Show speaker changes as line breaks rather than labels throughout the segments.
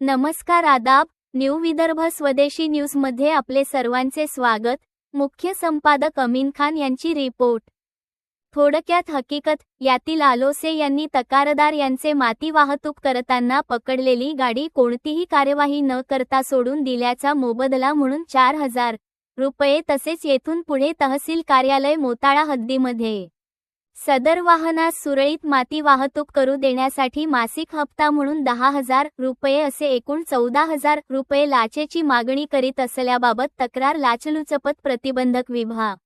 नमस्कार आदाब न्यू विदर्भ स्वदेशी न्यूजमध्ये आपले सर्वांचे स्वागत. मुख्य संपादक अमीन खान यांची रिपोर्ट. थोडक्यात हकीकत यातील आलोसे यांनी तकारदार यांचे माती वाहतूक करताना पकडलेली गाडी कोणतीही कार्यवाही न करता सोडून दिल्याचा मोबदला म्हणून चार हजार रुपये तसेच येथून पुढे तहसील कार्यालय मोताळा हद्दीमध्ये. सदर वाहनास सुरळीत माती वाहतूक करू देण्यासाठी मासिक हप्ता म्हणून दहा हजार रुपये असे एकूण चौदा हजार रुपये लाचेची मागणी करीत असल्याबाबत तक्रार लाचलुचपत प्रतिबंधक विभाग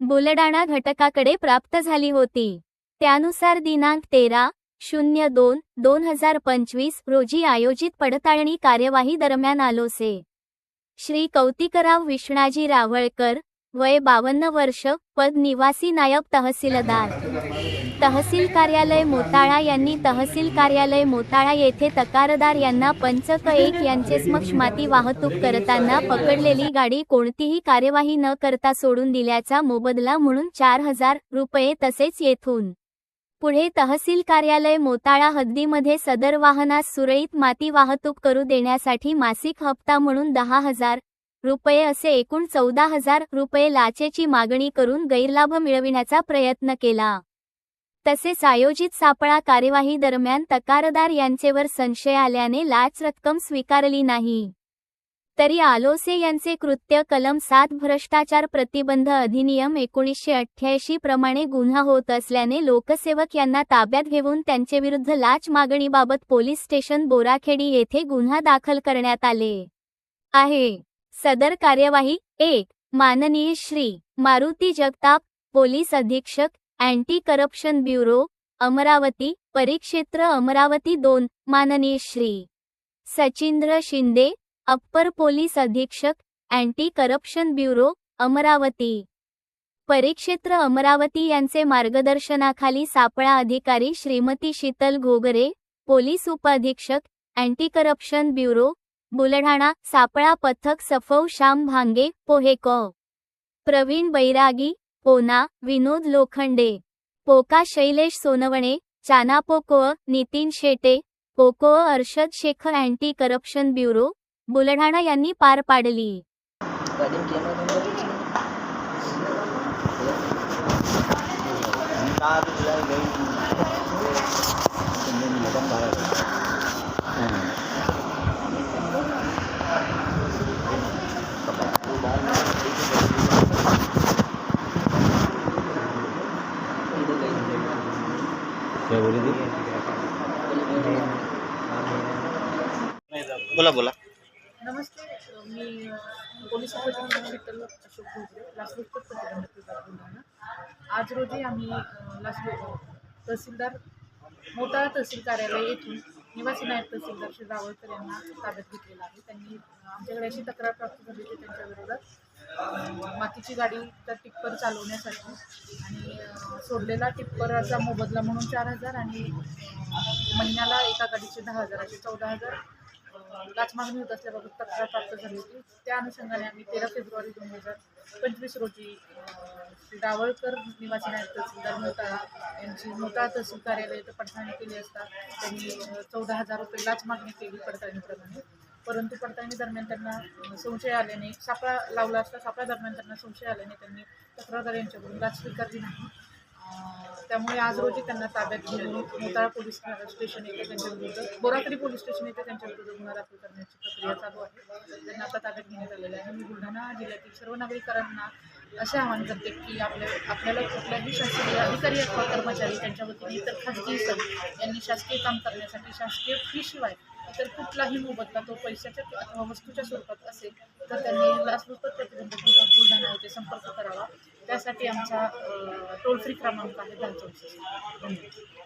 बुलडाणा घटकाकडे प्राप्त झाली होती. त्यानुसार दिनांक तेरा शून्य दोन दोन हजार पंचवीस रोजी आयोजित पडताळणी कार्यवाही दरम्यान आलोसे श्री कौतिकराव विष्णाजी रावळकर वय बावन्न वर्ष पद निवासी नायब तहसीलदार. तहसील कार्यालय मोताळा यांनी तहसील कार्यालय मोताळा येथे तकारदार यांना पंचक एक यांचे समक्ष माती वाहतूक करताना पकडलेली गाडी कोणतीही कार्यवाही न करता सोडून दिल्याचा मोबदला म्हणून चार हजार रुपये तसेच येथून. पुढे तहसील कार्यालय मोताळा हद्दीमध्ये सदर वाहनास सुरळीत माती वाहतूक करू देण्यासाठी मासिक हप्ता म्हणून दहा हजार रुपये असे एकूण चौदा हजार रुपये लाचेची मागणी करून गैरलाभ मिळविण्याचा प्रयत्न केला. तसेच आयोजित सापळा कार्यवाही दरम्यान तकारदार यांचेवर संशय आल्याने लाच रक्कम स्वीकारली नाही. तरी आलोसे यांचे कृत्य कलम सात भ्रष्टाचार प्रतिबंध अधिनियम एकोणीसशे अठ्ठ्याऐंशी प्रमाणे गुन्हा होत असल्याने लोकसेवक यांना ताब्यात घेऊन त्यांचेविरुद्ध लाच मागणीबाबत पोलीस स्टेशन बोराखेडी येथे गुन्हा दाखल करण्यात आले. आहे. सदर कार्यवाही एक. माननीय श्री. मारुती जगताप पोलीस अधीक्षक अँटी करप्शन ब्युरो अमरावती परिक्षेत्र अमरावती दोन माननीय श्री. सचिंद्र शिंदे अप्पर पोलीस अधीक्षक अँटी करप्शन ब्युरो अमरावती. परिक्षेत्र अमरावती यांचे मार्गदर्शनाखाली सापळा अधिकारी श्रीमती शीतल घोगरे पोलीस उपअधीक्षक अँटी करप्शन ब्युरो बुलढाणा सापळा पथक सफौ श्याम भांगे पोहेक. प्रवीण बैरागी पोना विनोद लोखंडे. पोका शैलेश सोनवणे चानापोको Nitin Shete. Poco Arshad Shaikh anti corruption bureau Buldhana यांनी पार पाडली.
क्या बोली थी
बोला बोला.
नमस्ते. मी पोलीस शीतल अशोक प्रतिबंधक विभाग बुलढाणा आज रोजी आम्ही अ, लाचलु तहसीलदार मोताळा तहसील कार्यालय येथून निवासी नायब तहसीलदार श्री रावळकर यांना ताब्यात घेतलेला आहे. त्यांनी आमच्याकडे अशी तक्रार प्राप्त झाली होती त्यांच्या विरोधात अ, मातीची गाडी तर टिप्पर चालवण्यासाठी. आणि सोडलेला टिप्परचा मोबदला म्हणून चार हजार आणि महिन्याला एका गाडीचे दहा हजार असे चौदा हजार लाच मागणी होत असल्याबाबत तक्रार प्राप्त झाली होती. त्या अनुषंगाने आम्ही तेरा फेब्रुवारी दोन हजार पंचवीस रोजी श्री डावळकर निवासी नायब तहसीलदार मोताळा यांची मोताळा तहसील कार्यालय इथं पडताळणी केली असता त्यांनी चौदा हजार रुपये लाच मागणी केली पडताळणीप्रमाणे. परंतु पडताळणी दरम्यान त्यांना संशय आल्याने सापळा लावला असता सापळा दरम्यान त्यांना संशय आल्याने त्यांनी तक्रारदार यांच्याकडून लाच स्वीकारली नाही. त्यामुळे आज रोजी त्यांना ताब्यात घेऊन मोताळा पोलीस स्टेशन येथे त्यांच्या विरुद्ध बोराकडी पोलीस स्टेशन येथे त्यांच्या विरुद्ध गुन्हा दाखल करण्याची प्रक्रिया चालू आहे. त्यांना आता ताब्यात घेण्यात आलेलं आहे. मी बुलढाणा जिल्ह्यातील सर्व नागरिकांना असे आवाहन करते की आपल्या आपल्याला कुठल्याही शासकीय अधिकारी अथवा कर्मचारी त्यांच्या वतीने इतर खासगी यांनी शासकीय काम करण्यासाठी शासकीय फीशिवाय तर कुठलाही मोबदला तो पैशाच्या अथवा वस्तूच्या स्वरूपात असेल तर त्यांनी लाचलुचपत प्रतिबंधक विभाग बुलढाणा येथे संपर्क करावा. त्यासाठी आमचा टोल फ्री क्रमांक आहे दहा चौसष्ट. धन्यवाद.